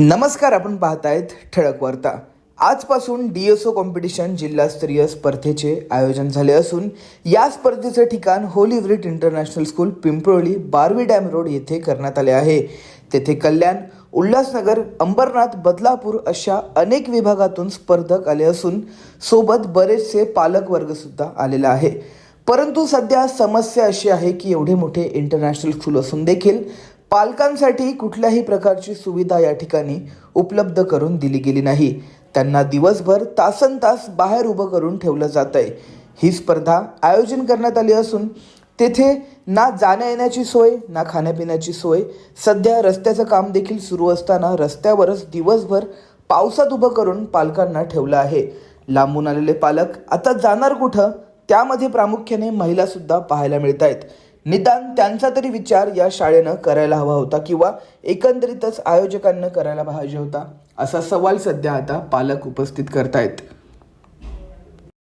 नमस्कार आपण पाहतायत ठळक वार्ता. आजपासून डी एस ओ कॉम्पिटिशन जिल्हास्तरीय स्पर्धेचे आयोजन झाले असून या स्पर्धेचे ठिकाण Holy Writ international school Pimproli Barvi dam road येथे करण्यात आले आहे. तेथे कल्याण उल्हासनगर अंबरनाथ बदलापूर अशा अनेक विभागातून स्पर्धक आले असून सोबत बरेचसे पालक आलेला आहे. परंतु सध्या समस्या अशी आहे की एवढे मोठे इंटरनॅशनल स्कूल असून देखील पालकांसाठी कुठल्याही प्रकारची सुविधा या ठिकाणी उपलब्ध करून दिली गेली नाही. त्यांना दिवसभर तासन तास बाहेर उभं करून ठेवलं जात आहे ही स्पर्धा आयोजन करण्यात आली असून तेथे ना जाण्या येण्याची सोय ना खाण्यापिण्याची सोय. सध्या रस्त्याचं काम देखील सुरू असताना रस्त्यावरच दिवसभर पावसात उभं करून पालकांना ठेवलं आहे. लांबून आलेले पालक आता जाणार कुठं? त्यामध्ये प्रामुख्याने महिलासुद्धा पाहायला मिळत आहेत निदान त्यांचा तरी विचार या शाळेनं करायला हवा होता किंवा एकंदरीतच आयोजकांना करायला पाहिजे होता असा सवाल सध्या आता पालक उपस्थित करतायत.